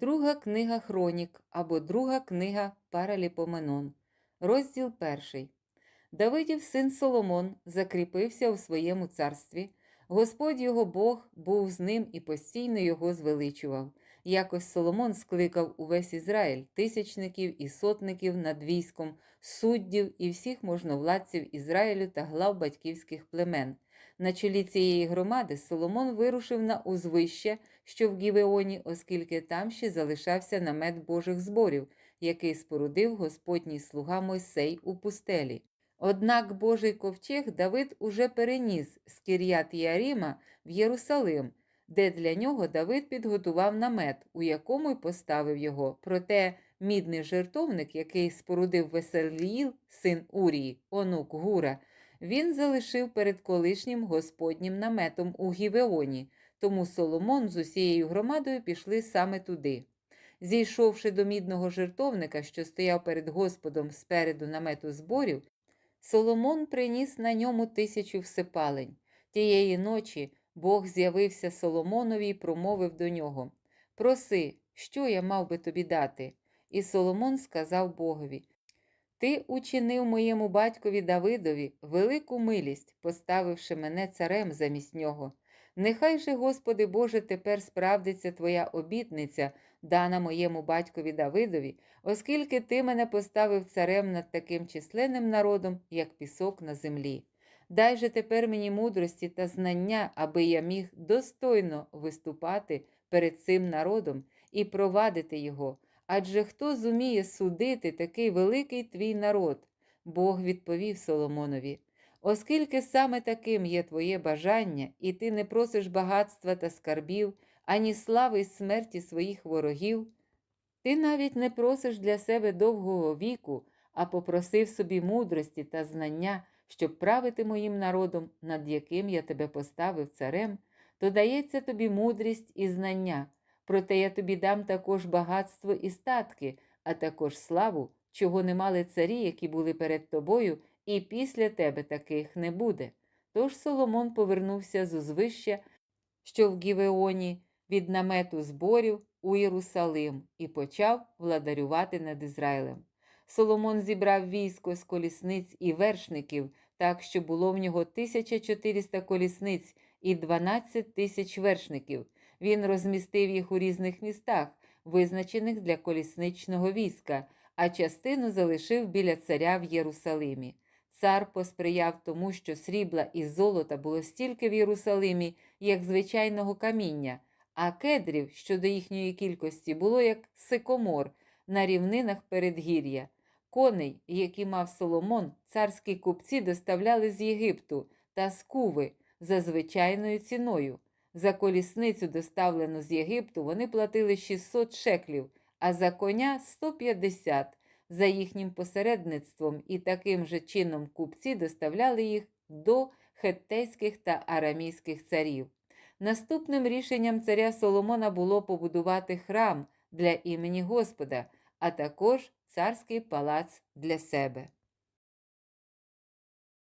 Друга книга Хронік або Друга книга Параліпоменон, розділ перший. Давидів син Соломон закріпився у своєму царстві. Господь його Бог був з ним і постійно його звеличував. Якось Соломон скликав увесь Ізраїль, тисячників і сотників над військом, суддів і всіх можновладців Ізраїлю та глав батьківських племен. На чолі цієї громади Соломон вирушив на узвище, що в Гівеоні, оскільки там ще залишався намет Божих зборів, який спорудив Господній слуга Мойсей у пустелі. Однак Божий ковчег Давид уже переніс з Кір'ят Яріма в Єрусалим, де для нього Давид підготував намет, у якому й поставив його. Проте мідний жертовник, який спорудив Веселіїл, син Урії, онук Гура, він залишив перед колишнім господнім наметом у Гівеоні, тому Соломон з усією громадою пішли саме туди. Зійшовши до мідного жертовника, що стояв перед Господом спереду намету зборів, Соломон приніс на ньому тисячу всепалень. Тієї ночі Бог з'явився Соломонові і промовив до нього: Проси, що я мав би тобі дати? І Соломон сказав Богові: Ти учинив моєму батькові Давидові велику милість, поставивши мене царем замість нього. Нехай же, Господи Боже, тепер справдиться Твоя обітниця, дана моєму батькові Давидові, оскільки Ти мене поставив царем над таким численним народом, як пісок на землі. Дай же тепер мені мудрості та знання, аби я міг достойно виступати перед цим народом і провадити його. Адже хто зуміє судити такий великий твій народ? Бог відповів Соломонові. Оскільки саме таким є твоє бажання, і ти не просиш багатства та скарбів, ані слави й смерті своїх ворогів, ти навіть не просиш для себе довгого віку, а попросив собі мудрості та знання, щоб правити моїм народом, над яким я тебе поставив царем, то дається тобі мудрість і знання. Проте я тобі дам також багатство і статки, а також славу, чого не мали царі, які були перед тобою, і після тебе таких не буде. Тож Соломон повернувся з узвища, що в Гівеоні, від намету зборів у Єрусалим, і почав владарювати над Ізраїлем. Соломон зібрав військо з колісниць і вершників, так що було в нього 1400 колісниць і 12 тисяч вершників. Він розмістив їх у різних містах, визначених для колісничного війська, а частину залишив біля царя в Єрусалимі. Цар посприяв тому, що срібла і золота було стільки в Єрусалимі, як звичайного каміння, а кедрів щодо їхньої кількості було як сикомор на рівнинах передгір'я. Коней, які мав Соломон, царські купці доставляли з Єгипту та з Куви за звичайною ціною. За колісницю, доставлену з Єгипту, вони платили 600 шеклів, а за коня 150. За їхнім посередництвом і таким же чином купці доставляли їх до хеттейських та арамійських царів. Наступним рішенням царя Соломона було побудувати храм для імені Господа, а також царський палац для себе.